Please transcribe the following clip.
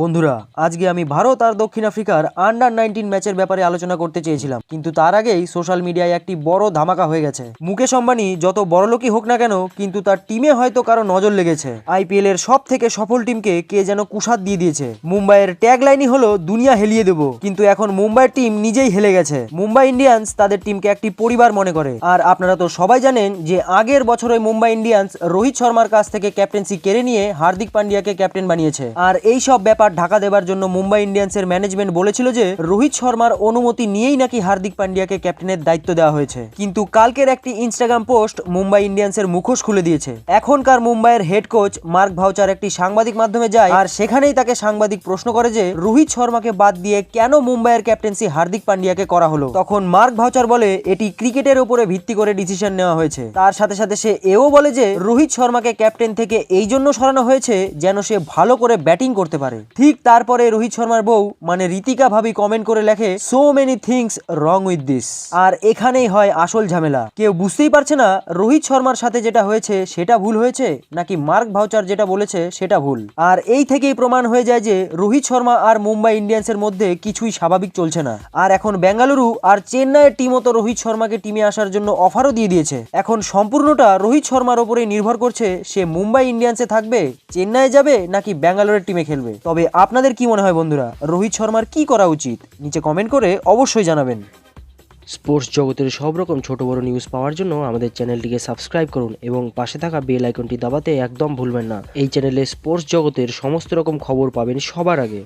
বন্ধুরা, আজকে আমি ভারত আর দক্ষিণ আফ্রিকার আন্ডার নাইনটিন ম্যাচের ব্যাপারে আলোচনা করতে চেয়েছিলাম। কিন্তু তার আগেই সোশ্যাল মিডিয়ায় একটি বড় ধামাকা হয়ে গেছে। মুকেশ অম্বানি যত বড়লোকই হোক না কেন, কিন্তু তার টিমে হয়তো কারও নজর লেগেছে। আইপিএল এর সব থেকে সফল টিমকে কে যেন কুশাদ দিয়ে দিয়েছে। মুম্বাইয়ের ট্যাগ লাইনই হলো, দুনিয়া হেলিয়ে দেবো। কিন্তু এখন মুম্বাইয়ের টিম নিজেই হেলে গেছে। মুম্বাই ইন্ডিয়ান্স তাদের টিমকে একটি পরিবার মনে করে। আর আপনারা তো সবাই জানেন যে আগের বছরে মুম্বাই ইন্ডিয়ান্স রোহিত শর্মার কাছ থেকে ক্যাপ্টেন্সি কেড়ে নিয়ে হার্দিক পান্ডিয়াকে ক্যাপ্টেন বানিয়েছে। আর এই সব ব্যাপার ঢাকা দেবার জন্য মুম্বাই ইন্ডিয়ান্সের ম্যানেজমেন্ট বলেছিল যে, রোহিত শর্মার অনুমতি নিয়েই নাকি হার্দিক পান্ডিয়াকে ক্যাপ্টেনের দায়িত্ব দেওয়া হয়েছে। কিন্তু কালকের একটি ইনস্টাগ্রাম পোস্ট মুম্বাই ইন্ডিয়ান্সের মুখোশ খুলে দিয়েছে। এখনকার মুম্বাইয়ের হেড কোচ মার্ক ভাউচার একটি সাংবাদিক মাধ্যমে যায় আর সেখানেই তাকে সাংবাদিক প্রশ্ন করে যে, রোহিত শর্মাকে বাদ দিয়ে কেন মুম্বাইয়ের ক্যাপ্টেন্সি হার্দিক পান্ডিয়াকে করা হলো? তখন মার্ক ভাউচার বলে, এটি ক্রিকেটের উপরে ভিত্তি করে ডিসিশন নেওয়া হয়েছে। তার সাথে সাথে সে এও বলে যে, রোহিত শর্মাকে ক্যাপ্টেন থেকে এই জন্য সরানো হয়েছে যেন সে ভালো করে ব্যাটিং করতে পারে। ঠিক তারপরে রোহিত শর্মার বউ মানে রীতিকা ভাবি কমেন্ট করে লেখে so many things wrong with this আর এখানেই হয় আসল ঝামেলা। কেউ বুঝতেই পারছে না রোহিত শর্মার সাথে যেটা হয়েছে, সেটা ভুল হয়েছে, নাকি মার্ক ভাউচার যেটা বলেছে, সেটা ভুল। আর এই থেকেই প্রমাণ হয়ে যায় যে রোহিত শর্মা আর মুম্বাই ইন্ডিয়ান্সের মধ্যে কিছুই স্বাভাবিক চলছে না। আর এখন বেঙ্গালুরু আর চেন্নাইয়ের টিমও তো রোহিত শর্মাকে টিমে আসার জন্য অফারও দিয়ে দিয়েছে। এখন সম্পূর্ণটা রোহিত শর্মার ওপরেই নির্ভর করছে, সে মুম্বাই ইন্ডিয়ান্সে থাকবে, চেন্নাই যাবে, নাকি ব্যাঙ্গালোরের টিমে খেলবে। তবে আপনাদের কি মনে হয় বন্ধুরা? রোহিত শর্মার কি করা উচিত? নিচে কমেন্ট করে অবশ্যই জানাবেন। স্পোর্টস জগতের সব রকম ছোট বড় নিউজ পাওয়ার জন্য আমাদের চ্যানেলটিকে সাবস্ক্রাইব করুন এবং পাশে থাকা বেল আইকনটি দাবাতে একদম ভুলবেন না। এই চ্যানেলে স্পোর্টস জগতের সমস্ত রকম খবর পাবেন সবার আগে।